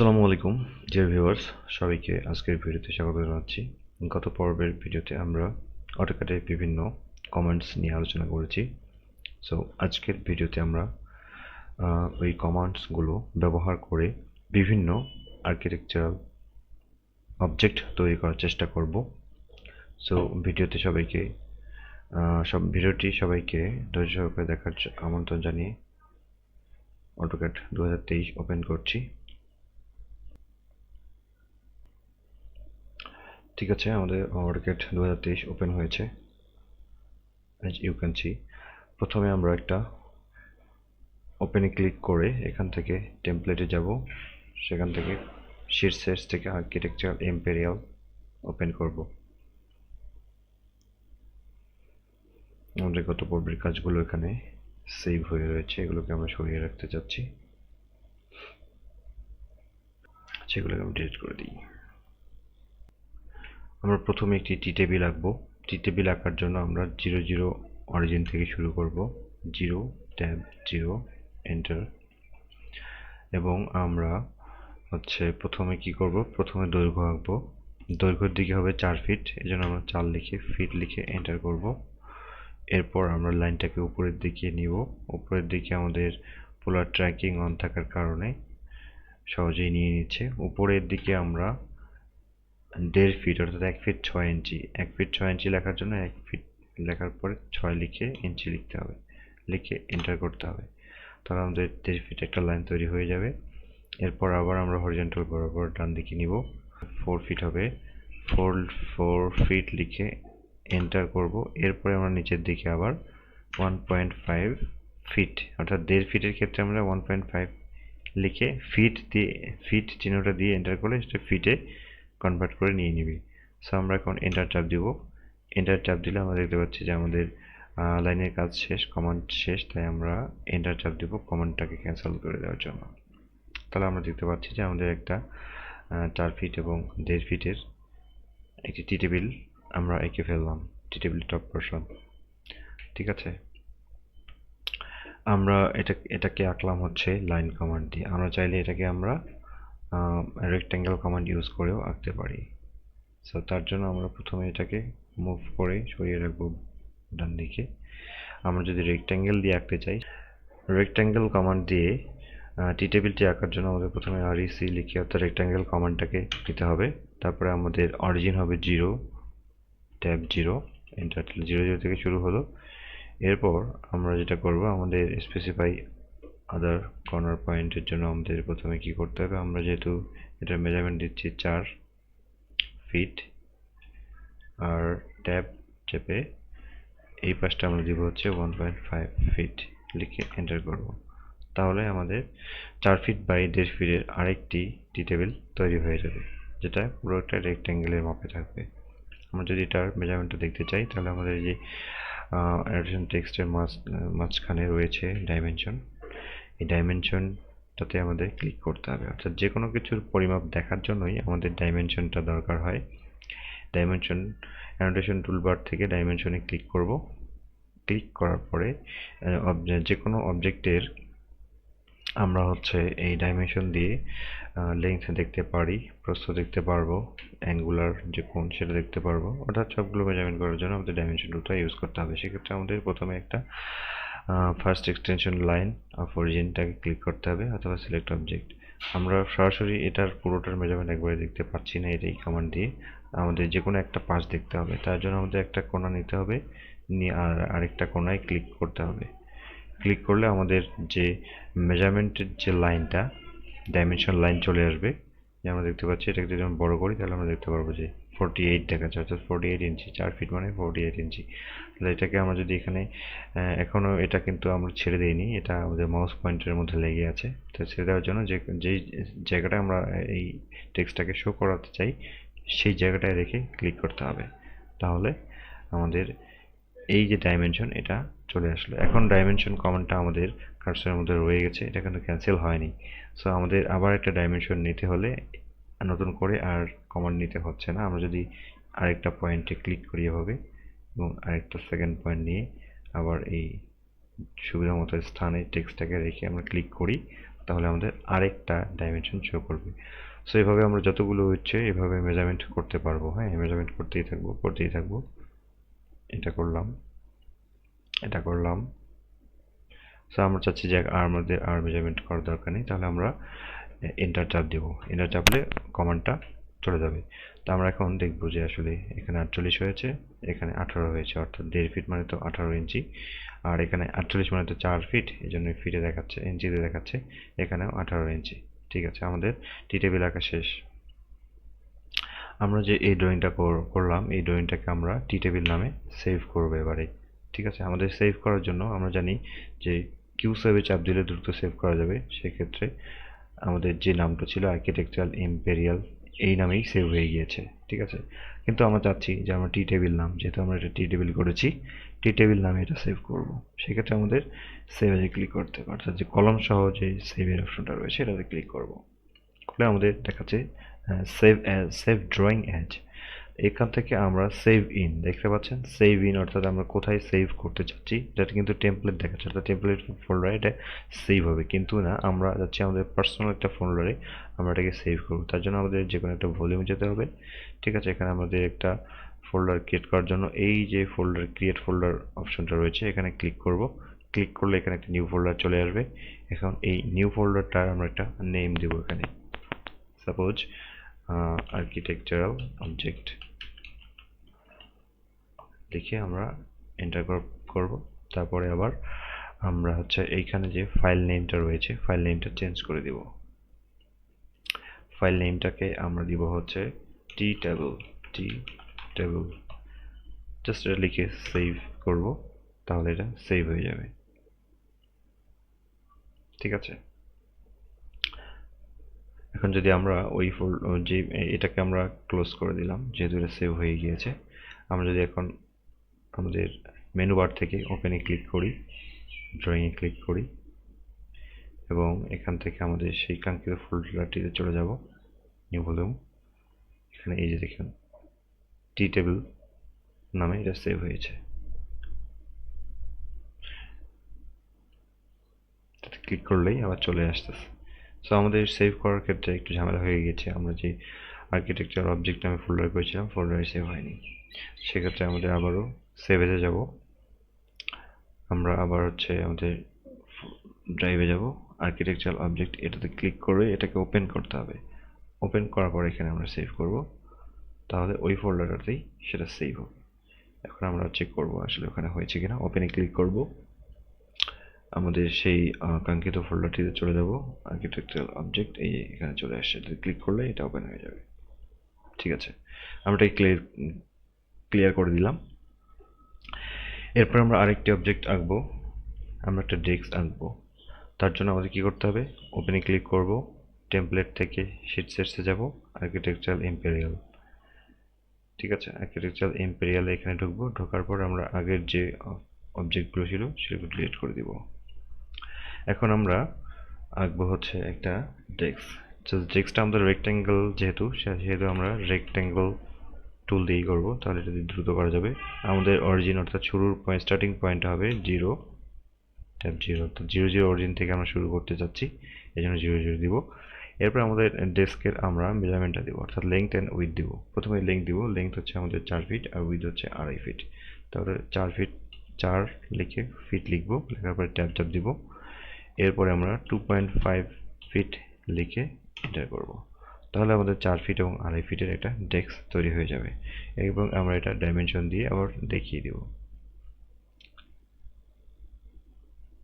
আসসালামু আলাইকুম dear viewers সবাইকে আজকের ভিডিওতে স্বাগত জানাচ্ছি। গত পর্বের ভিডিওতে আমরা অটোক্যাডের বিভিন্ন কমেন্টস নিয়ে আলোচনা করেছি। সো আজকের ভিডিওতে আমরা ওই কমান্ডসগুলো ব্যবহার করে বিভিন্ন আর্কিটেকচারাল অবজেক্ট তৈরি করার চেষ্টা করব। সো ভিডিওতে সবাইকে সব, ভিডিওটি সবাইকে ধৈর্য সহকারে দেখার আমন্ত্রণ জানিয়ে অটোক্যাড দু ওপেন করছি। ঠিক আছে, আমাদের অটোক্যাড দু ওপেন হয়েছে। অ্যাজ ইউ ক্যান সি প্রথমে আমরা একটা ওপেনে ক্লিক করে এখান থেকে টেমপ্লেটে যাব। সেখান থেকে শীর্ষের থেকে আর্কিটেকচার এম্পেরিয়াল ওপেন করব। আমাদের গত পর্বের কাজগুলো এখানে সেভ হয়ে রয়েছে, এগুলোকে আমরা সরিয়ে রাখতে চাচ্ছি। সেগুলোকে আমি ডিলিট করে দিই। আমরা প্রথমে একটি টি টেবিল আঁকবো। টি টেবিল আঁকার জন্য আমরা জিরো জিরো অরিজিন থেকে শুরু করব। Zero, tab, zero, enter. এবং আমরা হচ্ছে প্রথমে কি করব? প্রথমে দৈর্ঘ্য আঁকবো। দৈর্ঘ্যের দিকে হবে চার ফিট এই জন্য আমরা চার লিখে ফিট লিখে এন্টার করব। এরপর আমরা লাইনটাকে উপরের দিকে নিব। উপরের দিকে আমাদের পোলার ট্র্যাকিং অন থাকার কারণে সহজেই নিয়ে নিচ্ছে। উপরের দিকে আমরা দেড় ফিট অর্থাৎ এক ফিট ছয় ইঞ্চি এক ফিট ছয় ইঞ্চি লেখার জন্য এক ফিট লেখার পরে ছয় লিখে ইঞ্চি লিখতে হবে। লিখে এন্টার করতে হবে। তাহলে আমাদের দেড় ফিট একটা লাইন তৈরি হয়ে যাবে। এরপর আবার আমরা হরিজেন্টাল বরাবর ডান দিকে নিব। ফোর ফিট হবে। ফোর ফোর ফিট লিখে এন্টার করব। এরপরে আমরা নিচের দিকে আবার ওয়ান পয়েন্ট ফাইভ ফিট অর্থাৎ দেড় ফিটের ক্ষেত্রে আমরা ওয়ান পয়েন্ট ফাইভ লিখে ফিট দিয়ে ফিট চিহ্নটা দিয়ে এন্টার করলে সেটা ফিটে কনভার্ট করে নিয়ে নিবি। সো আমরা এখন এন্টার চাপ দিব। এন্টার চাপ দিলে আমরা দেখতে পাচ্ছি যে আমাদের লাইনের কাজ শেষ কমান্ড শেষ, তাই আমরা এন্টার চাপ দিব কমান্ডটাকে ক্যান্সেল করে দেওয়ার জন্য। তাহলে আমরা দেখতে পাচ্ছি যে আমাদের একটা চার ফিট এবং দেড় ফিটের একটি টি টেবিল আমরা এঁকে ফেললাম টি টেবিল টপ পোর্শন ঠিক আছে? আমরা এটা, এটাকে আঁকলাম হচ্ছে লাইন কমান্ড দিয়ে আমরা চাইলে এটাকে আমরা রেক্ট্যাঙ্গেল কমান্ড ইউজ করেও আঁকতে পারি। সো তার জন্য আমরা প্রথমে এটাকে মুভ করে সরিয়ে রাখব ডান দিকে। আমরা যদি রেক্ট্যাঙ্গেল দিয়ে আঁকতে চাই রেক্ট্যাঙ্গেল কমান্ড দিয়ে টি টেবিলটি আঁকার জন্য আমাদের প্রথমে আর সি লিখে অর্থাৎ রেক্ট্যাঙ্গেল কমান্ডটাকে দিতে হবে। তারপরে আমাদের অরিজিন হবে zero tab zero enter zero zero থেকে শুরু হলো। এরপর আমরা যেটা করব, আমাদের স্পেসিফাই আদার কর্নার পয়েন্টের জন্য আমাদের প্রথমে কি করতে হবে? আমরা যেহেতু এটার মেজারমেন্ট দিচ্ছি চার ফিট আর ট্যাব চেপে এই পাশটা আমরা দিব হচ্ছে ওয়ান পয়েন্ট ফাইভ ফিট লিখে এন্টার করব। তাহলে আমাদের চার ফিট বাই দেড় ফিটের আরেকটি টি টেবিল তৈরি হয়ে যাবে, যেটা পুরোটা রেক্ট্যাঙ্গেলের মাপে থাকবে। আমরা যদি এটার মেজারমেন্টটা দেখতে চাই, তাহলে আমাদের যে অ্যাডিশন টেক্সটের মাঝ, মাঝখানে রয়েছে ডাইমেনশন এই ডাইমেনশনটাতে আমাদের ক্লিক করতে হবে। অর্থাৎ যে কোনো কিছুর পরিমাপ দেখার জন্যই আমাদের ডাইমেনশনটা দরকার হয়। ডাইমেনশন অ্যানোটেশন টুলবার থেকে ডাইমেনশনে ক্লিক করব। ক্লিক করার পরে যে কোনো অবজেক্টের আমরা হচ্ছে এই ডাইমেনশন দিয়ে লেন্থ দেখতে পারি, প্রস্থ দেখতে পারব অ্যাঙ্গুলার যে কোন সেটা দেখতে পারব। অর্থাৎ সবগুলো মেজারমেন্ট করার জন্য আমাদের ডাইমেনশন টুলটা ইউজ করতে হবে। সেক্ষেত্রে আমাদের প্রথমে একটা ফার্স্ট এক্সটেনশন লাইন অফ অরিজিনটাকে ক্লিক করতে হবে অথবা সিলেক্ট অবজেক্ট আমরা সরাসরি এটার পুরোটার মেজারমেন্ট একবারে দেখতে পাচ্ছি না, এটাই কমান্ড দিয়ে আমাদের যে কোনো একটা পাশ দেখতে হবে। তার জন্য আমাদের একটা কোণা নিতে হবে, নিয়ে আর আরেকটা কোণায় ক্লিক করতে হবে। ক্লিক করলে আমাদের যে মেজারমেন্টের যে লাইনটা ডাইমেনশন লাইন চলে আসবে। যে আমরা দেখতে পাচ্ছি এটাকে যদি আমরা বড়ো করি, তাহলে আমরা দেখতে পারব যে ফোরটি এইট দেখা যাচ্ছে অর্থাৎ ফোরটি এইট ইঞ্চি চার ফিট মানে ফোরটি এইট ইঞ্চি তাহলে এটাকে আমরা যদি এখানে এখনও এটা কিন্তু আমরা ছেড়ে দিইনি, এটা আমাদের মাউস পয়েন্টের মধ্যে লেগে আছে। তো ছেড়ে দেওয়ার জন্য যে, যেই জায়গাটা আমরা এই টেক্সটটাকে শো করাতে চাই, সেই জায়গাটায় রেখে ক্লিক করতে হবে। তাহলে আমাদের এই যে ডাইমেনশন এটা চলে আসলো। এখন ডাইমেনশন কমান্ডটা আমাদের কার্সের মধ্যে রয়ে গেছে, এটা কিন্তু ক্যান্সেল হয়নি। সো আমাদের আবার একটা ডাইমেনশন নিতে হলে নতুন করে আর কমান্ড নিতে হচ্ছে না। আমরা যদি আরেকটা পয়েন্টে ক্লিক করি এভাবে এবং আরেকটা সেকেন্ড পয়েন্ট নিয়ে আবার এই সুবিধা মতো স্থানে টেক্সটটাকে রেখে আমরা ক্লিক করি, তাহলে আমাদের আরেকটা ডাইমেনশন শো করবে। সো এভাবে আমরা যতগুলো হচ্ছে এভাবে মেজারমেন্ট করতে পারব। হ্যাঁ মেজারমেন্ট করতেই থাকব করতেই থাকব। এটা করলাম এটা করলাম। সো আমরা চাচ্ছি যে আর আমাদের আর মেজারমেন্ট করার দরকার নেই। তাহলে আমরা এন্টার চাপ দেব। এন্টার চাপলে কমান্ডটা চলে যাবে। তো আমরা এখন দেখব যে আসলে এখানে আটচল্লিশ হয়েছে, এখানে আঠারো হয়েছে, অর্থাৎ দেড় ফিট মানে তো আঠারো ইঞ্চি। আর এখানে আটচল্লিশ মানে তো চার ফিট এই জন্য ফিটে দেখাচ্ছে ইঞ্চিতে দেখাচ্ছে, এখানেও আঠারো ইঞ্চি। ঠিক আছে, আমাদের টি টেবিল আঁকা শেষ। আমরা যে এই ড্রয়িংটা করলাম, এই ড্রয়িংটাকে আমরা টি টেবিল নামে সেভ করব এবারে। ঠিক আছে, আমাদের সেভ করার জন্য আমরা জানি যে কিউ সেভে চাপ দিলে দ্রুত সেভ করা যাবে, সেক্ষেত্রে আমাদের যে নামটা ছিল আর্কিটেকচার ইম্পেরিয়াল এই নামেই সেভ হয়ে গিয়েছে, ঠিক আছে? কিন্তু আমরা চাচ্ছি যে আমরা টি টেবিল নাম, যেহেতু আমরা এটা টি টেবিল করেছি টি টেবিল নামে এটা সেভ করব। সেক্ষেত্রে আমাদের সেভ এজে ক্লিক করতে হবে, অর্থাৎ যে কলম সহ যে সেভের অপশনটা রয়েছে, এটাতে ক্লিক করব। করলে আমাদের দেখাচ্ছে সেভ সেভ ড্রয়িং অ্যাজ এখান থেকে আমরা সেভ ইন দেখতে পাচ্ছেন? সেভ ইন অর্থাৎ আমরা কোথায় সেভ করতে চাচ্ছি যেটা কিন্তু টেমপ্লেট দেখাচ্ছে। অর্থাৎ টেমপ্লেট ফোল্ডারে এটা সেভ হবে। কিন্তু না, আমরা যাচ্ছি আমাদের পার্সোনাল একটা ফোল্ডারে আমরা এটাকে সেভ করব। তার জন্য আমাদের যে কোনো একটা ভলিউম যেতে হবে। ঠিক আছে? এখানে আমাদের একটা ফোল্ডার ক্রিয়েট করার জন্য এই যে ফোল্ডার ক্রিয়েট ফোল্ডার অপশনটা রয়েছে, এখানে ক্লিক করব। ক্লিক করলে এখানে একটা নিউ ফোল্ডার চলে আসবে। এখন এই নিউ ফোল্ডারটার আমরা একটা নেম দেবো এখানে। সাপোজ আর্কিটেকচারাল অবজেক্ট লিখে আমরা এন্টার করব। তারপরে আবার আমরা হচ্ছে এইখানে যে ফাইল নেমটা রয়েছে ফাইল নেমটা চেঞ্জ করে দিব। ফাইল নেমটাকে আমরা দিব হচ্ছে T table T table just এটা লিখে সেভ করব, তাহলে এটা সেভ হয়ে যাবে। ঠিক আছে? এখন যদি আমরা ওই ফোল যে এটাকে আমরা ক্লোজ করে দিলাম, যেহেতু এটা সেভ হয়ে গিয়েছে, আমরা যদি এখন আমাদের মেনু বার থেকে ওপেনে ক্লিক করি ড্রয়িংয়ে ক্লিক করি এবং এখান থেকে আমাদের সেই কাঙ্ক্ষিত ফোল্ডারটিতে চলে যাব নিউ ভলিউম এখানে এই যে দেখুন টি টেবিল নামে এটা সেভ হয়েছে। ক্লিক করলেই আবার চলে আসতেছে। সো আমাদের সেভ করার ক্ষেত্রে একটু ঝামেলা হয়ে গেছে। আমরা যে আর্কিটেকচার অবজেক্ট নামে ফোল্ডার করেছিলাম ফোল্ডারে সেভ হয়নি। সেক্ষেত্রে আমাদের আবারও সেভেজে যাব। আমরা আবার হচ্ছে আমাদের ড্রাইভে যাব। আর্কিটেকচারাল অবজেক্ট এটাতে ক্লিক করে এটাকে ওপেন করতে হবে। ওপেন করার পর এখানে আমরা সেভ করব। তাহলে ওই ফোল্ডারটাতেই সেটা সেভ হবে এখন আমরা চেক করব আসলে ওখানে হয়েছে কিনা। ওপেনে ক্লিক করব। আমাদের সেই কাঙ্ক্ষিত ফোল্ডারটিতে চলে যাব। আর্কিটেকচারাল অবজেক্ট এই এখানে চলে আসছে ক্লিক করলে এটা ওপেন হয়ে যাবে। ঠিক আছে? আমরা এটাকে ক্লিয়ার ক্লিয়ার করে দিলাম। এরপর আমরা আরেকটি অবজেক্ট আঁকবো। আমরা একটা ডেস্ক আঁকবো। তার জন্য আমাদের কী করতে হবে? ওপেনে ক্লিক করব। টেমপ্লেট থেকে শিট সেটসে যাব। আর্কিটেকচারাল ইম্পেরিয়াল ঠিক আছে? আর্কিটেকচারাল ইম্পেরিয়ালে এখানে ঢুকবো। ঢোকার পর আমরা আগের যে অবজেক্টগুলো ছিল, সেগুলো ডিলিট করে দিব। এখন আমরা আঁকবো হচ্ছে একটা ডেস্ক ডেস্কটা আমাদের রেক্ট্যাঙ্গেল যেহেতু সেহেতু আমরা রেক্ট্যাঙ্গেল টুল দিয়েই করব, তাহলে এটা দ্রুত করা যাবে। আমাদের অরিজিন অর্থাৎ শুরুর পয়েন্ট স্টার্টিং পয়েন্ট হবে জিরো ট্যাপ জিরো অর্থাৎ জিরো জিরো অরিজিন থেকে আমরা শুরু করতে চাচ্ছি এই জন্য জিরো জিরো দিব। এরপর আমাদের ডেস্কের আমরা মেজারমেন্টটা দিব, অর্থাৎ লেংথ অ্যান্ড উইথ দিব। প্রথমে লেংথ দিব লেংথ হচ্ছে আমাদের চার ফিট আর উইথ হচ্ছে আড়াই ফিট তাহলে চার ফিট চার লিখে ফিট লিখব, লেখার পরে ট্যাপ ট্যাপ দিব। এরপরে আমরা টু পয়েন্ট ফাইভ ফিট লিখে এন্টার করব। তাহলে আমাদের চার ফিট এবং আড়াই ফিটের একটা ডেস্ক তৈরি হয়ে যাবে। এবং আমরা এটা ডাইমেনশন দিয়ে আবার দেখিয়ে দেব।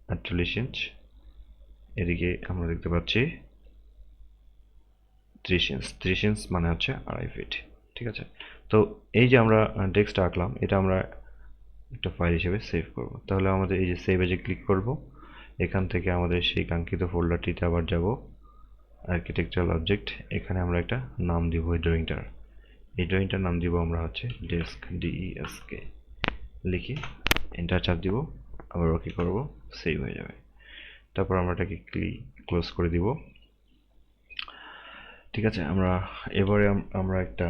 আটচল্লিশ ইঞ্চ এদিকে আমরা দেখতে পাচ্ছি ত্রিশ ইঞ্চ ত্রিশ ইঞ্চ মানে হচ্ছে আড়াই ফিট ঠিক আছে? তো এই যে আমরা ডেস্কটা আঁকলাম, এটা আমরা একটা ফাইল হিসেবে সেভ করব। তাহলে আমাদের এই যে সেভ এজে ক্লিক করব, এখান থেকে আমাদের সেই কাঙ্ক্ষিত ফোল্ডারটিতে আবার যাব। আর্কিটেকচারাল অবজেক্ট এখানে আমরা একটা নাম দিব এই ড্রয়িংটার এই ড্রয়িংটার নাম দিব আমরা হচ্ছে ডেস্ক ডিইএসকে লিখে এন্টার চাপ দিব, আবার ওকে করব সেভ হয়ে যাবে। তারপর আমরা এটাকে ক্লি ক্লোজ করে দিব। ঠিক আছে, আমরা এবারে আমরা একটা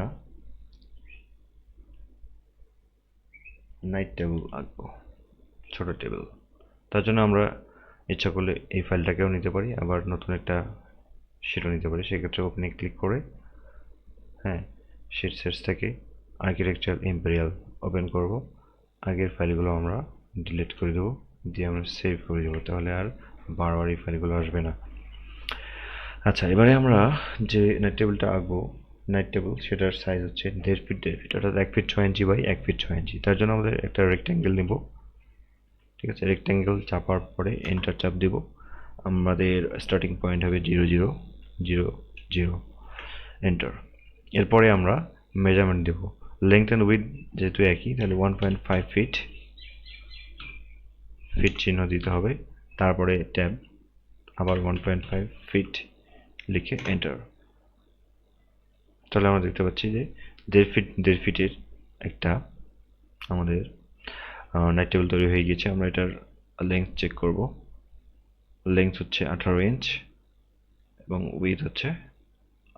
নাইট টেবিল আঁকবো, ছোট টেবিল তার জন্য আমরা ইচ্ছা করলে এই ফাইলটাকেও নিতে পারি, আবার নতুন একটা শিটও নিতে পারি। সেক্ষেত্রে ওপেনে ক্লিক করে হ্যাঁ শিট সেটস থেকে আর্কিটেকচার ইম্পেরিয়াল ওপেন করব। আগের ফাইলগুলো আমরা ডিলিট করে দেবো, দিয়ে আমরা সেভ করে দেবো, তাহলে আর বারবার এই ফাইলগুলো আসবে না। আচ্ছা এবারে আমরা যে নাইট টেবিলটা আঁকবো নাইট টেবিল সেটার সাইজ হচ্ছে দেড় ফিট দেড় ফিট অর্থাৎ এক ফিট ছয় ইঞ্চি বাই এক ফিট ছয় ইঞ্চি তার জন্য আমাদের একটা রেক্ট্যাঙ্গেল নেব। ঠিক আছে রেক্ট্যাঙ্গেল চাপার পরে এন্টার চাপ দেব। আমাদের স্টার্টিং পয়েন্ট হবে zero zero zero zero enter এরপরে আমরা মেজারমেন্ট দেব। লেংথ অ্যান্ড উইথ যেহেতু একই, তাহলে one point five feet feet চিহ্ন দিতে হবে। তারপরে ট্যাব আবার ওয়ান পয়েন্ট ফাইভ ফিট লিখে এন্টার তাহলে আমরা দেখতে পাচ্ছি যে দেড় ফিট দেড় ফিটের একটা আমাদের নাইট টেবিল তৈরি হয়ে গেছে আমরা এটার লেন্থ চেক করব। লেন্থ হচ্ছে আঠারো ইঞ্চ এবং উইথ হচ্ছে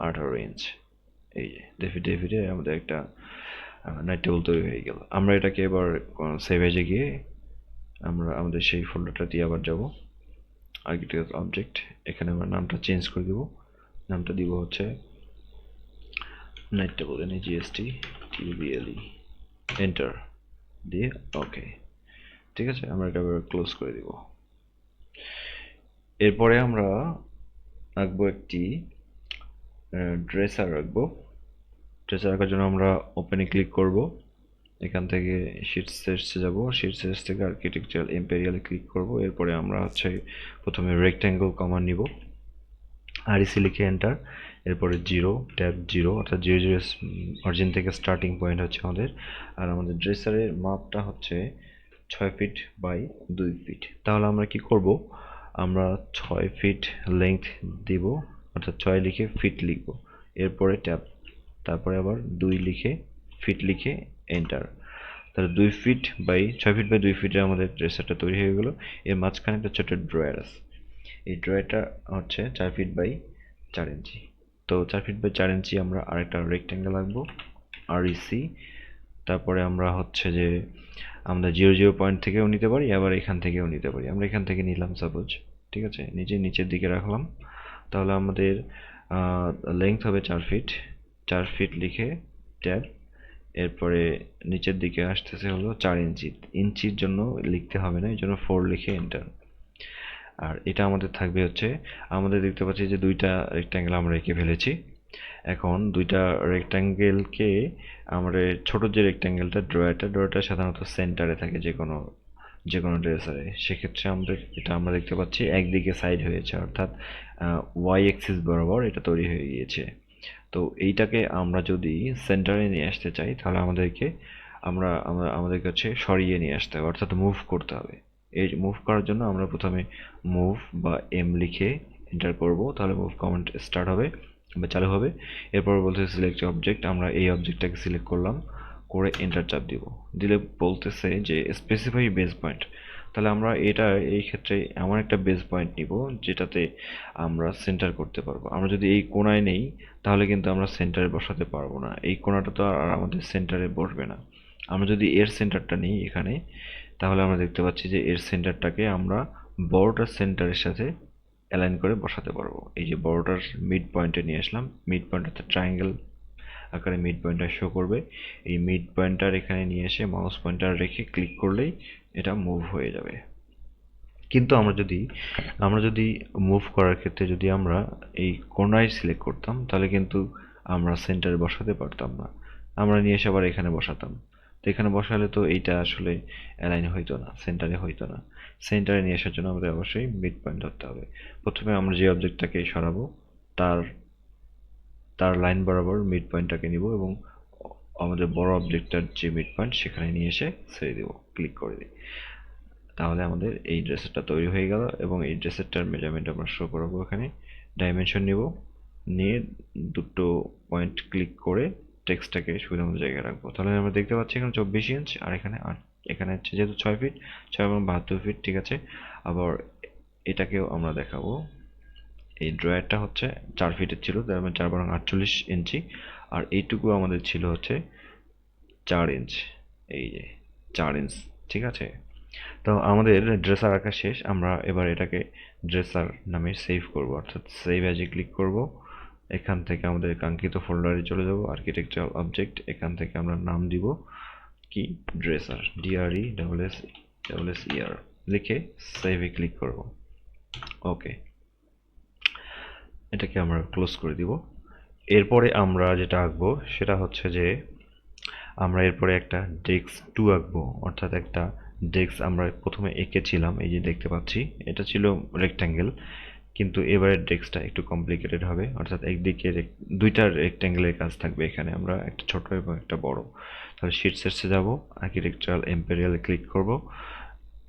আঠারো ইঞ্চ এই যে দেড় ফিট দেড় আমাদের একটা নাইট টেবিল তৈরি হয়ে গেল। আমরা এটাকে এবার সেভ এজে গিয়ে আমরা আমাদের সেই ফোল্ডারটা দিয়ে আবার যাব। আর্কিটেক্ট অবজেক্ট এখানে আমরা নামটা চেঞ্জ করে দেব। নামটা দিব হচ্ছে night table N GST TBLE enter দিয়ে ওকে ঠিক আছে, আমরা এটা ক্লোজ করে দিব। এরপরে আমরা আঁকবো একটি ড্রেসার রাখব। ড্রেসার রাখার জন্য আমরা ওপেনে ক্লিক করব। এখান থেকে শিট সেটসে যাব। শিট সেটস থেকে আর্কিটেকচার এম্পেরিয়ালে ক্লিক করব। এরপরে আমরা হচ্ছে প্রথমে রেক্ট্যাঙ্গল কমান নিব। আরইসি লিখে এন্টার এরপরে জিরো ট্যাব জিরো অর্থাৎ জিরো জিরো অরিজিন থেকে স্টার্টিং পয়েন্ট হচ্ছে আমাদের। আর আমাদের ড্রেসারের মাপটা হচ্ছে ছয় ফিট বাই দুই ফিট তাহলে আমরা কি করব? আমরা ছয় ফিট লেংথ দিব, অর্থাৎ ছয় লিখে ফিট লিখব। এরপরে ট্যাব তারপরে আবার দুই লিখে ফিট লিখে এন্টার তাহলে দুই ফিট বাই ছয় ফিট বাই দুই ফিটে আমাদের ড্রেসারটা তৈরি হয়ে গেলো। এর মাঝখানে একটা ছোটো ড্রয়ার আছে। এই ড্রয়ারটা হচ্ছে চার ফিট বাই চার ইঞ্চি তো চার ফিট বাই চার ইঞ্চি আমরা আরেকটা রেক্ট্যাঙ্গেল আঁকবো আরইসি তারপরে আমরা হচ্ছে যে, আমরা জিরো জিরো পয়েন্ট থেকেও নিতে পারি, আবার এখান থেকেও নিতে পারি। আমরা এখান থেকে নিলাম সাপোজ ঠিক আছে? নিচে নিচের দিকে রাখলাম। তাহলে আমাদের লেংথ হবে চার ফিট চার ফিট লিখে ট্যাব এরপরে নিচের দিকে আসতেছে হলো চার ইঞ্চি ইঞ্চির জন্য লিখতে হবে না, এই জন্য ফোর লিখে এন্টার আর এটা আমাদের থাকবে হচ্ছে, আমাদের দেখতে পাচ্ছি যে দুইটা রেক্ট্যাঙ্গেল আমরা এঁকে ফেলেছি। এখন দুইটা রেক্ট্যাঙ্গেলকে আমরা ছোট যে রেক্ট্যাঙ্গেলটা ড্রয়ারটা ড্রয়ারটা সাধারণত সেন্টারে থাকে যে কোনো যে কোনো ড্রেসারে সেক্ষেত্রে আমাদের এটা আমরা দেখতে পাচ্ছি, একদিকে সাইড হয়েছে, অর্থাৎ ওয়াই এক্সিস বরাবর এটা তৈরি হয়ে গিয়েছে। তো এইটাকে আমরা যদি সেন্টারে নিয়ে আসতে চাই, তাহলে আমাদেরকে, আমরা আমরা, আমাদের কাছে সরিয়ে নিয়ে আসতে হবে, অর্থাৎ মুভ করতে হবে। এই মুভ করার জন্য আমরা প্রথমে মুভ বা এম লিখে এন্টার করব, তাহলে মুভ কমেন্ট স্টার্ট হবে বা চালু হবে। এরপর বলতে সিলেক্ট অবজেক্ট আমরা এই অবজেক্টটাকে সিলেক্ট করলাম। করে এন্টার চাপ দিব। দিলে বলতেছে যে স্পেসিফাই বেস পয়েন্ট তাহলে আমরা এটা এই ক্ষেত্রে এমন একটা বেস পয়েন্ট নিব যেটাতে আমরা সেন্টার করতে পারব। আমরা যদি এই কোনায় নেই, তাহলে কিন্তু আমরা সেন্টারে বসাতে পারব না। এই কোনাটা তো আর আমাদের সেন্টারে বসবে না। আমরা যদি এর সেন্টারটা নিই এখানে, তাহলে আমরা দেখতে পাচ্ছি যে এর সেন্টারটাকে আমরা বড়টার সেন্টারের সাথে অ্যালাইন করে বসাতে পারব। এই যে বড়টার মিড পয়েন্টে নিয়ে আসলাম মিড পয়েন্ট ট্রায়াঙ্গেল আকারে মিড পয়েন্টার শো করবে। এই মিড পয়েন্টার এখানে নিয়ে এসে মাউস পয়েন্টার রেখে ক্লিক করলেই এটা মুভ হয়ে যাবে। কিন্তু আমরা যদি আমরা যদি মুভ করার ক্ষেত্রে যদি আমরা এই কোনায় সিলেক্ট করতাম, তাহলে কিন্তু আমরা সেন্টারে বসাতে পারতাম না। আমরা নিয়ে এসে আবার এখানে বসাতাম। তো এখানে বসালে তো এইটা আসলে অ্যালাইন হইতো না সেন্টারে হইতো না। সেন্টারে নিয়ে আসার জন্য আমাদের অবশ্যই মিড পয়েন্ট ধরতে হবে। প্রথমে আমরা যে অবজেক্টটাকে সরাবো, তার তার লাইন বরাবর মিড পয়েন্টটাকে নিব এবং আমাদের বড় অবজেক্টটার যে মিড পয়েন্ট সেখানে নিয়ে এসে ছেড়ে দেবো। ক্লিক করে দিই। তাহলে আমাদের এই ড্রেসেরটা তৈরি হয়ে গেল এবং এই ড্রেসেরটার মেজারমেন্ট আমরা শো করাবো এখানে। ডাইমেনশন নিব। নিয়ে দুটো পয়েন্ট ক্লিক করে টেক্সটটাকে সুবিধা মতো জায়গায় রাখব। তাহলে আমরা দেখতে পাচ্ছি এখানে চব্বিশ ইঞ্চ আর এখানে আট, এখানে হচ্ছে যেহেতু ছয় ফিট ছয় এবং বাহাত্তর ফিট ঠিক আছে। আবার এটাকেও আমরা দেখাবো। এই ড্রয়ারটা হচ্ছে চার ফিটের ছিল, তার মানে চার বরং আটচল্লিশ ইঞ্চি। আর এইটুকু আমাদের ছিল হচ্ছে চার ইঞ্চ এই যে চার ইঞ্চ ঠিক আছে? তো আমাদের ড্রেসার আঁকা শেষ, আমরা এবার এটাকে ড্রেসার নামে সেভ করব। অর্থাৎ সেভ অ্যাজে ক্লিক করব। এখান থেকে আমাদের কাঙ্ক্ষিত ফোল্ডারে চলে যাব আর্কিটেকচারাল অবজেক্ট এখান থেকে আমরা নাম দিব কি? Dresser DRE double S double S ER লিখে সেভে ক্লিক করব। ওকে এটাকে আমরা ক্লোজ করে দিব। এরপরে আমরা যেটা আঁকবো সেটা হচ্ছে যে, আমরা এরপরে একটা ডেস্ক টু আঁকবো। অর্থাৎ একটা ডেস্ক আমরা প্রথমে এঁকেছিলাম, এই যে দেখতে পাচ্ছি, এটা ছিল রেক্ট্যাঙ্গেল কিন্তু এবারের ডেস্কটা একটু কমপ্লিকেটেড হবে। অর্থাৎ একদিকে দুইটা রেক্ট্যাঙ্গেলের কাজ থাকবে এখানে। আমরা একটা ছোট এবং একটা বড়। তাহলে শিট সেটসে যাব আর্কিটেকচারাল এম্পেরিয়ালে ক্লিক করব।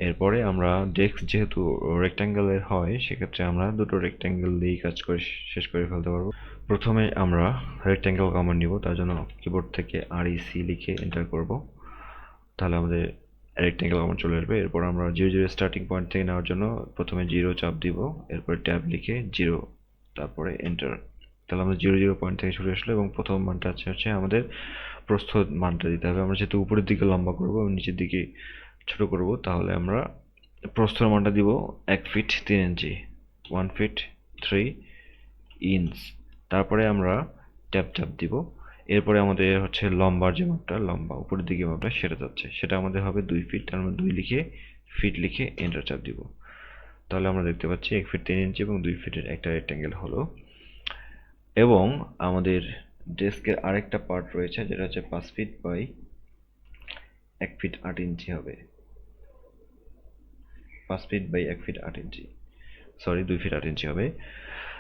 এরপরে আমরা ডেস্ক যেহেতু রেক্ট্যাঙ্গেলের হয়, সেক্ষেত্রে আমরা দুটো রেক্ট্যাঙ্গেল দিয়েই কাজ করে শেষ করে ফেলতে পারব। প্রথমে আমরা রেক্ট্যাঙ্গেল কমান্ড নিব, তার জন্য কিবোর্ড থেকে আর সি লিখে এন্টার করব। তাহলে আমাদের রেক্ট্যাঙ্গেল কমান্ড চলে আসবে। এরপর আমরা জিরো জিরো স্টার্টিং পয়েন্ট থেকে নেওয়ার জন্য প্রথমে জিরো চাপ দিব, এরপর ট্যাব লিখে জিরো তারপরে এন্টার তাহলে আমরা জিরো জিরো পয়েন্ট থেকে শুরু আসলো এবং প্রথম মানটা আছে হচ্ছে আমাদের প্রস্থ মানটা দিতে হবে। আমরা যেহেতু উপরের দিকে লম্বা করব এবং নিচের দিকে ছোট করব, তাহলে আমরা প্রস্থর মানটা দিব এক ফিট তিন ইঞ্চি ওয়ান ফিট থ্রি ইঞ্চ তারপরে আমরা ট্যাপ ট্যাপ দিব। এরপরে আমাদের হচ্ছে লম্বার যে মাপটা, লম্বা উপরের দিকে মাপটা, সেটা যাচ্ছে। সেটা আমাদের হবে দুই ফিট, তার মানে দুই লিখে ফিট লিখে এন্টার চাপ দিব। তাহলে আমরা দেখতে পাচ্ছি এক ফিট তিন ইঞ্চি এবং দুই ফিটের একটা রেক্ট্যাঙ্গেল হলো। এবং আমাদের ডেস্কের আরেকটা পার্ট রয়েছে, যেটা হচ্ছে পাঁচ ফিট বাই এক ফিট আট ইঞ্চি হবে। পাঁচ ফিট বাই এক ফিট আট ইঞ্চি। সরি, দুই ফিট আট ইঞ্চি হবে।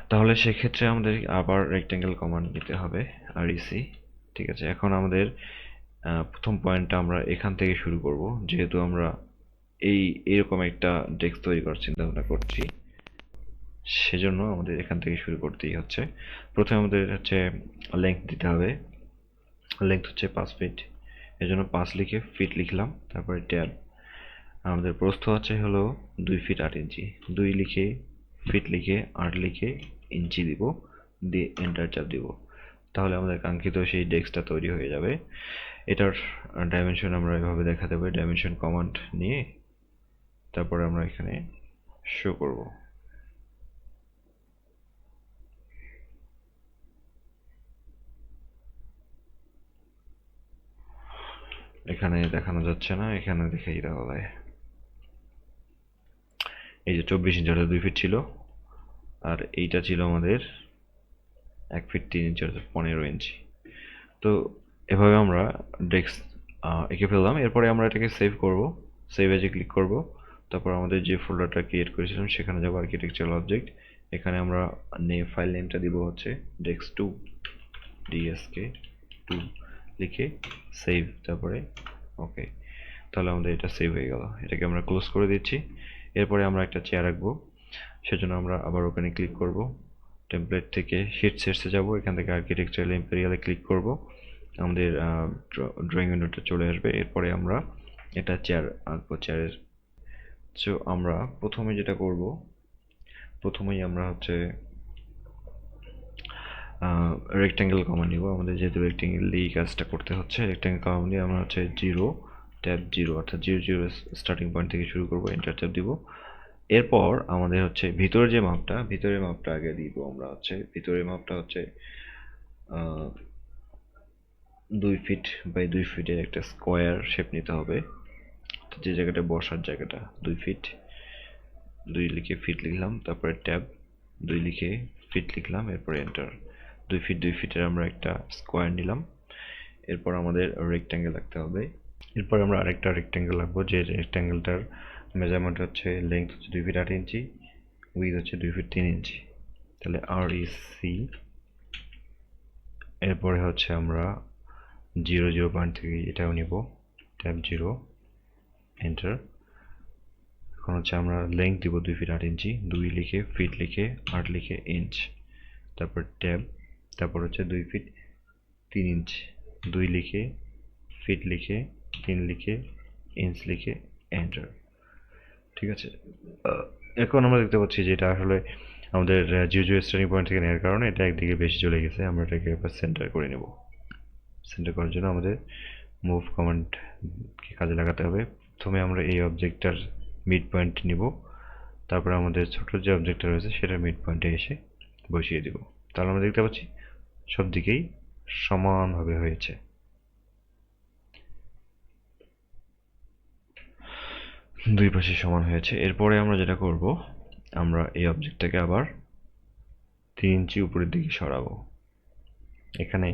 তাহলে সেক্ষেত্রে আমাদের আবার রেক্ট্যাঙ্গেল কমান্ড নিতে হবে আর ইসি ঠিক আছে? এখন আমাদের প্রথম পয়েন্টটা আমরা এখান থেকে শুরু করব। যেহেতু আমরা এই, এরকম একটা ডেস্ক তৈরি করার চিন্তা ভাবনা করছি, সেজন্য আমাদের এখান থেকে শুরু করতেই হচ্ছে। প্রথমে আমাদের হচ্ছে লেংথ দিতে হবে। লেংথ হচ্ছে পাঁচ ফিট। এর জন্য পাঁচ লিখে ফিট লিখলাম, তারপরে ট্যাব আমাদের প্রস্থ আছে হলো দুই ফিট আট ইঞ্চি। দুই লিখে ফিট লিখে আট লিখে ইঞ্চি দিব, দিয়ে এন্টার চাপ দিব। তাহলে আমাদের কাঙ্ক্ষিত সেই ডেস্কটা তৈরি হয়ে যাবে। এটার ডাইমেনশন আমরা এভাবে দেখাতে পারি ডাইমেনশন কমান্ড নিয়ে। তারপরে আমরা এখানে শো করব। এখানে দেখানো যাচ্ছে না, এখানে দেখাই তাহলে এই যে চব্বিশ ইঞ্চি অর্থাৎ দুই ফিট ছিল, আর এইটা ছিল আমাদের এক ফিট তিন ইঞ্চি অর্থাৎ পনেরো ইঞ্চি। তো এভাবে আমরা ডেস্ক এঁকে ফেললাম। এরপরে আমরা এটাকে সেভ করব। সেভ এজে ক্লিক করব, তারপর আমাদের যে ফোল্ডারটা ক্রিয়েট করেছিলাম, সেখানে যাব আর্কিটেকচারাল অবজেক্ট এখানে আমরা নে ফাইল নেমটা দিব হচ্ছে desk two D S K two লিখে সেভ তারপরে ওকে তাহলে আমাদের এটা সেভ হয়ে গেল। এটাকে আমরা ক্লোজ করে দিচ্ছি। এরপরে আমরা একটা চেয়ার রাখব। সেজন্য আমরা আবার ওখানে ক্লিক করব। টেমপ্লেট থেকে শিট সেটসে যাব। এখান থেকে আর্কিটেকচারাল এম্পেরিয়ালে ক্লিক করব। আমাদের ড্রয়িং উইন্ডোটা চলে আসবে। এরপরে আমরা এটা চেয়ার আঁকবো চেয়ারের সো আমরা প্রথমে যেটা করব, প্রথমেই আমরা হচ্ছে রেক্ট্যাঙ্গেল কমান্ড নিব। আমাদের যেহেতু রেক্ট্যাঙ্গেল এই কাজটা করতে হচ্ছে রেক্ট্যাঙ্গেল কমান্ড দিয়ে আমরা হচ্ছে জিরো ট্যাব জিরো অর্থাৎ জিরো জিরো স্টার্টিং পয়েন্ট থেকে শুরু করব এন্টার ট্যাব দিব। এরপর আমাদের হচ্ছে ভিতরের যে মাপটা, ভিতরের মাপটা আগে দিব আমরা হচ্ছে। ভিতরের মাপটা হচ্ছে দুই ফিট বাই দুই ফিটের একটা স্কোয়ার শেপ নিতে হবে। যে জায়গাটা বসার জায়গাটা, দুই ফিট দুই লিখে ফিট লিখলাম, তারপরে ট্যাব দুই লিখে ফিট লিখলাম, এরপরে এন্টার দুই ফিট দুই ফিটের আমরা একটা স্কোয়ার নিলাম। এরপর আমাদের রেক্ট্যাঙ্গেল রাখতে হবে। এরপর আমরা আরেকটা রেক্ট্যাঙ্গেল রাখব যে রেক্ট্যাঙ্গেলটার মেজারমেন্ট হচ্ছে লেন্থ হচ্ছে দুই ফিট আট ইঞ্চি উইথ হচ্ছে দুই ফিট তিন ইঞ্চি তাহলে আর ই সি এরপরে হচ্ছে আমরা জিরো জিরো পয়েন্ট থেকে এটাও নিব। ট্যাব জিরো এন্টার এখন হচ্ছে আমরা লেন্থ দিব দুই ফিট আট ইঞ্চি দুই লিখে ফিট লিখে আট লিখে ইঞ্চ তারপর ট্যাব তারপর হচ্ছে দুই ফিট তিন ইঞ্চ দুই লিখে ফিট লিখে, তিন লিখে ইঞ্চ লিখে এন্টার ঠিক আছে? এখন আমরা দেখতে পাচ্ছি যে এটা আসলে আমাদের জিও জিও স্টার্টিং পয়েন্ট থেকে নেওয়ার কারণে এটা একদিকে বেশি চলে গেছে। আমরা এটাকে এবার সেন্টার করে নেব। সেন্টার করার জন্য আমাদের মুভ কমান্ডকে কাজে লাগাতে হবে। প্রথমে আমরা এই অবজেক্টটার মিড পয়েন্ট নিব। তারপর আমাদের ছোট যে অবজেক্টটা রয়েছে, সেটার মিড পয়েন্টে এসে বসিয়ে দিব। তাহলে আমরা দেখতে পাচ্ছি সব দিকেই সমানভাবে হয়েছে। দুই পাশে সমান হয়েছে। এরপরে আমরা যেটা করব, আমরা এই অবজেক্টটাকে আবার তিন ইঞ্চি উপরের দিকে সরাবো। এখানে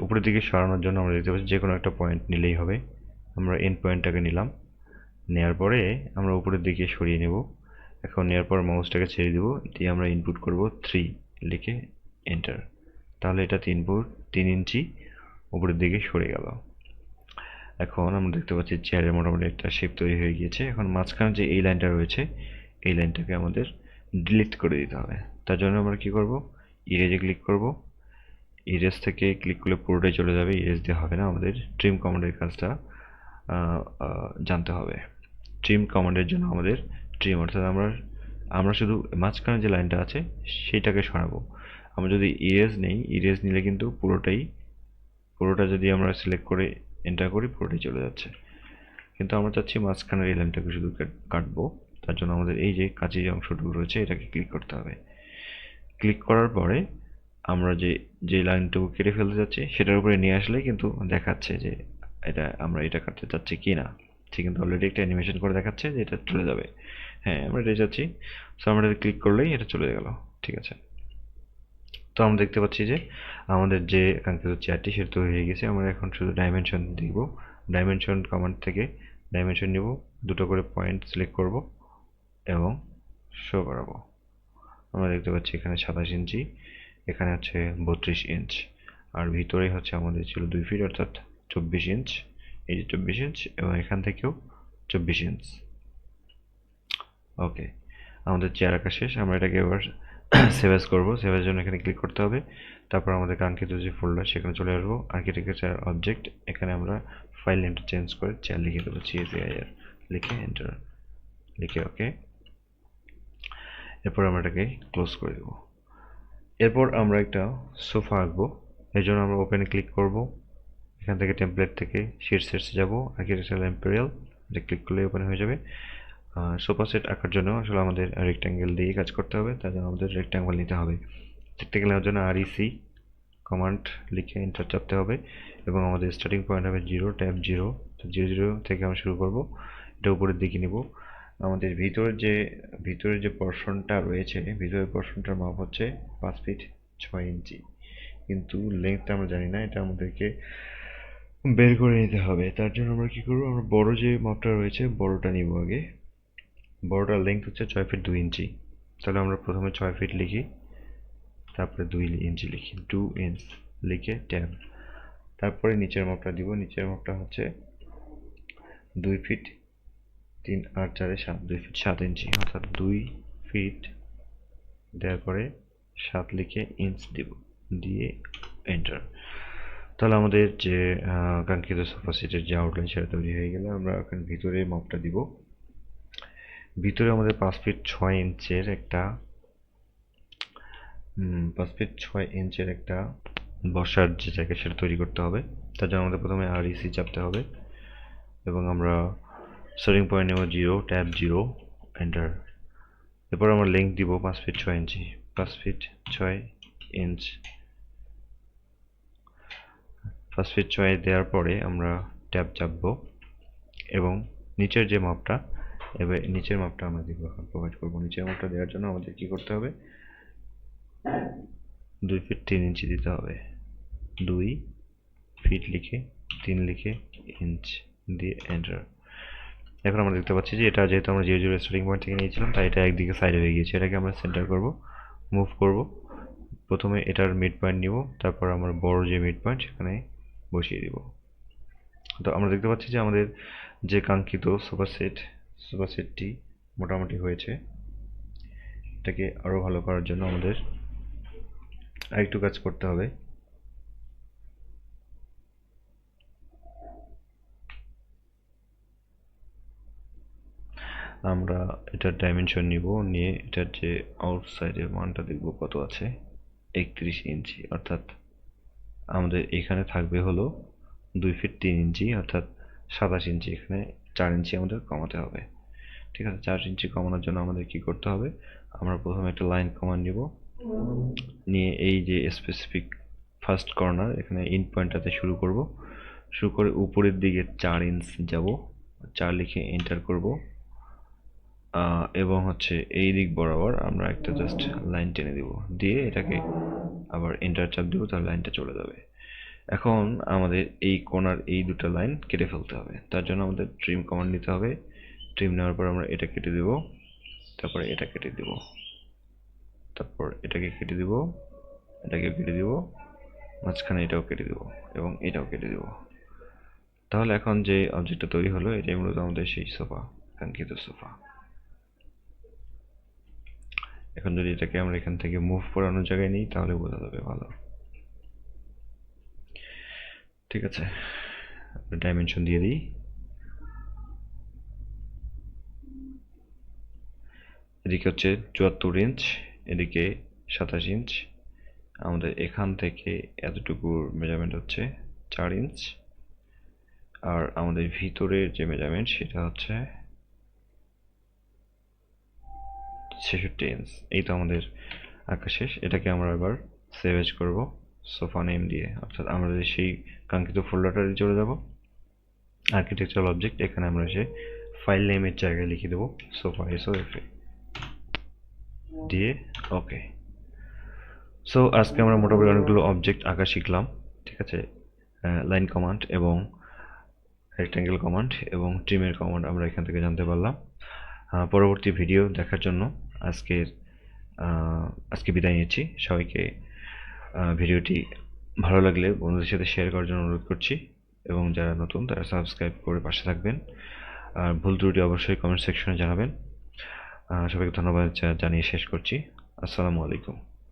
উপরের দিকে সরানোর জন্য আমরা দেখতে পাচ্ছি যে কোনো একটা পয়েন্ট নিলেই হবে। আমরা এন্ড পয়েন্টটাকে নিলাম। নেওয়ার পরে আমরা উপরের দিকে সরিয়ে নেব। এখন নেওয়ার পর মাউসটাকে ছেড়ে দেবো। দিয়ে আমরা ইনপুট করব থ্রি লিখে এন্টার তাহলে এটা তিন ফুট তিন ইঞ্চি উপরের দিকে সরে গেল। এখন আমরা দেখতে পাচ্ছি চেয়ারের মোটামুটি একটা শেপ তৈরি হয়ে গিয়েছে। এখন মাঝখানে যে এই লাইনটা রয়েছে, এই লাইনটাকে আমাদের ডিলিট করে দিতে হবে। তার জন্য আমরা কি করব? ইরেজে ক্লিক করব। ইরেজ থেকে ক্লিক করলে পুরোটাই চলে যাবে ইরেজ দিয়ে হবে না। আমাদের ট্রিম কমান্ডের কাজটা জানতে হবে। ট্রিম কমান্ডের জন্য আমাদের ট্রিম অর্থাৎ আমরা আমরা শুধু মাঝখানে যে লাইনটা আছে, সেইটাকে সরাবো। আমরা যদি ইরেজ নেই ইরেজ নিলে কিন্তু পুরোটাই, পুরোটা যদি আমরা সিলেক্ট করে এন্টার করি, পুরোটাই চলে যাচ্ছে। কিন্তু আমরা চাচ্ছি মাঝখানের এই লাইনটাকে শুধু কাট- কাটবো। তার জন্য আমাদের এই যে কাঁচি যে অংশটুকু রয়েছে, এটাকে ক্লিক করতে হবে। ক্লিক করার পরে আমরা যে যে লাইনটুকু কেটে ফেলতে যাচ্ছি, সেটার উপরে নিয়ে আসলে কিন্তু দেখাচ্ছে যে এটা, আমরা এটা কাটতে চাচ্ছি কি না। ঠিক কিন্তু অলরেডি একটা অ্যানিমেশন করে দেখাচ্ছে যে এটা চলে যাবে। হ্যাঁ আমরা এটা চাচ্ছি। সো আমরা ক্লিক করলেই এটা চলে গেল। ঠিক আছে? তো আমরা দেখতে পাচ্ছি যে আমাদের যে কাঙ্ক্ষিত চেয়ারটি সেটা তৈরি হয়ে গেছে। আমরা এখন শুধু ডাইমেনশন দিব ডাইমেনশন কমান্ড থেকে ডাইমেনশন নিব। দুটো করে পয়েন্ট সিলেক্ট করব এবং শো করাবো। আমরা দেখতে পাচ্ছি এখানে সাতাশ ইঞ্চি, এখানে হচ্ছে বত্রিশ ইঞ্চ আর ভিতরে হচ্ছে আমাদের ছিল দুই ফিট অর্থাৎ চব্বিশ ইঞ্চ এই যে চব্বিশ ইঞ্চ এবং এখান থেকেও চব্বিশ ইঞ্চ ওকে আমাদের চেয়ার আঁকা শেষ। আমরা এটাকে এবার সেভ করব সেভ এর জন্য এখানে ক্লিক করতে হবে। তারপর আমাদের কাঙ্ক্ষিত যে ফোল্ডার সেখানে চলে আসব। আর্কিটেকচার অবজেক্ট এখানে আমরা ফাইল নেমটা চেঞ্জ করে চেয়ার লিখে দেবো সিএসিআইআর লিখে এন্টার লিখে ওকে এরপর আমরা এটাকে ক্লোজ করে দেবো। এরপর আমরা একটা সোফা আঁকবো। এর জন্য আমরা ওপেনে ক্লিক করব। এখান থেকে টেমপ্লেট থেকে শিট সেটসে যাব। আর্কিটেকচার এম্পেরিয়াল এটা ক্লিক করলে ওপেন হয়ে যাবে। সোফা সেট আঁকার জন্য আসলে আমাদের রেক্ট্যাঙ্গেল দিয়ে কাজ করতে হবে। তার জন্য আমাদের রেক্ট্যাঙ্গেল নিতে হবে। রেক্ট্যাঙ্গেল নেওয়ার জন্য আর ইসি কমান্ড লিখে এন্টার চাপতে হবে এবং আমাদের স্টার্টিং পয়েন্ট হবে জিরো ট্যাব জিরো তো জিরো জিরো থেকে আমরা শুরু করব। এটা উপরের দিকে নিব। আমাদের ভিতরের যে ভিতরের যে পোর্শনটা রয়েছে, ভিতরের পোর্শনটার মাপ হচ্ছে পাঁচ ফিট ছয় ইঞ্চি। কিন্তু লেন্থটা আমরা জানি না, এটা আমাদেরকে বের করে নিতে হবে। তার জন্য আমরা কি করব, আমরা বড় যে মাপটা রয়েছে, বড়টা নিব আগে। বড়টার লেন্থ হচ্ছে ছয় ফিট দুই ইঞ্চি। তাহলে আমরা প্রথমে ছয় ফিট লিখি, তারপরে দুই ইঞ্চি লিখি টু ইঞ্চ লিখে ট্যাব তারপরে নিচের মাপটা দিব, নিচের মাপটা হচ্ছে দুই ফিট তিন আট চারে সাত, দুই ফিট সাত ইঞ্চি। অর্থাৎ দুই ফিট দেওয়ার পরে সাত লিখে ইঞ্চ দিব, দিয়ে এন্টার তাহলে আমাদের যে কাঙ্ক্ষিত সোফা সেটের যে আউটলাইন সেটা তৈরি হয়ে গেলে আমরা এখন ভিতরে মাপটা দিব। ভিতরে আমাদের পাঁচ ফিট ছয় ইঞ্চের একটা পাঁচ ফিট ছয় ইঞ্চের একটা বসার যে জায়গা সেটা তৈরি করতে হবে। তার জন্য আমাদের প্রথমে আর ইসি চাপতে হবে এবং আমরা স্টার্টিং পয়েন্ট নেব জিরো ট্যাব জিরো এন্টার এরপর আমরা লিঙ্ক দিব পাঁচ ফিট ছয় ইঞ্চি পাঁচ ফিট ছয় ইঞ্চ পাঁচ ফিট ছয় দেওয়ার পরে আমরা ট্যাব চাপবো এবং নিচের যে মাপটা এবার নিচের মাপটা আমরা দিব এখন প্রোভাইড করব। নিচের মাপটা দেওয়ার জন্য আমাদের কি করতে হবে? দুই ফিট তিন ইঞ্চি দিতে হবে। দুই ফিট লিখে, তিন লিখে ইঞ্চ দিয়ে এন্টার এখন আমরা দেখতে পাচ্ছি যে এটা যেহেতু আমরা জিরো জিরো স্টার্টিং পয়েন্ট থেকে নিয়েছিলাম, তাই এটা একদিকে সাইড হয়ে গিয়েছে। এটাকে আমরা সেন্টার করব মুভ করব। প্রথমে এটার মিড পয়েন্ট নিব, তারপর আমার বড় যে মিড পয়েন্ট সেখানে বসিয়ে দিব। তো আমরা দেখতে পাচ্ছি যে আমাদের যে কাঙ্ক্ষিত সোফা সেট সোফা সেটটি মোটামুটি হয়েছে। এটাকে আরও ভালো করার জন্য আমাদের আরেকটু কাজ করতে হবে। আমরা এটার ডাইমেনশন নিব, নিয়ে এটার যে আউটসাইডের মানটা দেখব কত আছে। একত্রিশ ইঞ্চি, অর্থাৎ আমাদের এখানে থাকবে হলো দুই ফিট তিন ইঞ্চি, অর্থাৎ সাতাশ ইঞ্চি এখানে চার ইঞ্চি আমাদের কমাতে হবে। ঠিক আছে? চার ইঞ্চি কমানোর জন্য আমাদের কি করতে হবে? আমরা প্রথমে একটা লাইন কমান্ড নিব। নিয়ে এই যে স্পেসিফিক ফার্স্ট কর্নার এখানে ইন পয়েন্টটাতে শুরু করব। শুরু করে উপরের দিকে চার ইঞ্চ যাব। চার লিখে এন্টার করব। এবং হচ্ছে এই দিক বরাবর আমরা একটা জাস্ট লাইন টেনে দিব। দিয়ে এটাকে আবার এন্টার চাপ দিব, তাহলে লাইনটা চলে যাবে। এখন আমাদের এই কোণার এই দুটো লাইন কেটে ফেলতে হবে। তার জন্য আমাদের ট্রিম কমান্ড নিতে হবে। ট্রিম নেওয়ার পর আমরা এটা কেটে দিব। তারপরে এটা কেটে দিব। তারপর এটাকে কেটে দিব। এটাকে কেটে দিব। মাঝখানে এটাও কেটে দিব এবং এটাও কেটে দিব। তাহলে এখন যে অবজেক্টটা তৈরি হলো, এটাই মূলত আমাদের সেই সোফা কাঙ্ক্ষিত সোফা এখন যদি এটাকে আমরা এখান থেকে মুভ করানোর জায়গায় নিই, তাহলে বোঝা যাবে ভালো। ঠিক আছে ডাইমেনশন দিয়ে দিই। এদিকে হচ্ছে চুয়াত্তর ইঞ্চ এদিকে সাতাশ ইঞ্চ আমাদের এখান থেকে এতটুকুর মেজারমেন্ট হচ্ছে চার ইঞ্চ আর আমাদের ভিতরের যে মেজারমেন্ট সেটা হচ্ছে ছেষট্টি ইঞ্চ এই তো আমাদের আঁকা শেষ। এটাকে আমরা এবার সেভেজ করব। সোফা নেম দিয়ে। অর্থাৎ আমরা সেই কাঙ্ক্ষিত ফোল্ডারটাতে চলে যাব। আর্কিটেকচারাল অবজেক্ট এখানে আমরা সে ফাইল নেমের জায়গায় লিখে দেবো, সোফা এসও এফ দিয়ে ওকে সো আজকে আমরা মোটামুটি অনেকগুলো অবজেক্ট আঁকা শিখলাম, ঠিক আছে? লাইন কমান্ড এবং রেক্ট্যাঙ্গেল কমান্ড এবং ট্রিমের কমান্ড আমরা এখান থেকে জানতে পারলাম। পরবর্তী ভিডিও দেখার জন্য আজকের আজকে বিদায় নিচ্ছি। সবাইকে ভিডিওটি ভালো লাগলে বন্ধুদের সাথে শেয়ার করার জন্য অনুরোধ করছি এবং যারা নতুন, তারা সাবস্ক্রাইব করে পাশে থাকবেন। আর ভুল ত্রুটি অবশ্যই কমেন্ট সেকশনে জানাবেন। সবাইকে ধন্যবাদ জানিয়ে শেষ করছি। আসসালামু আলাইকুম।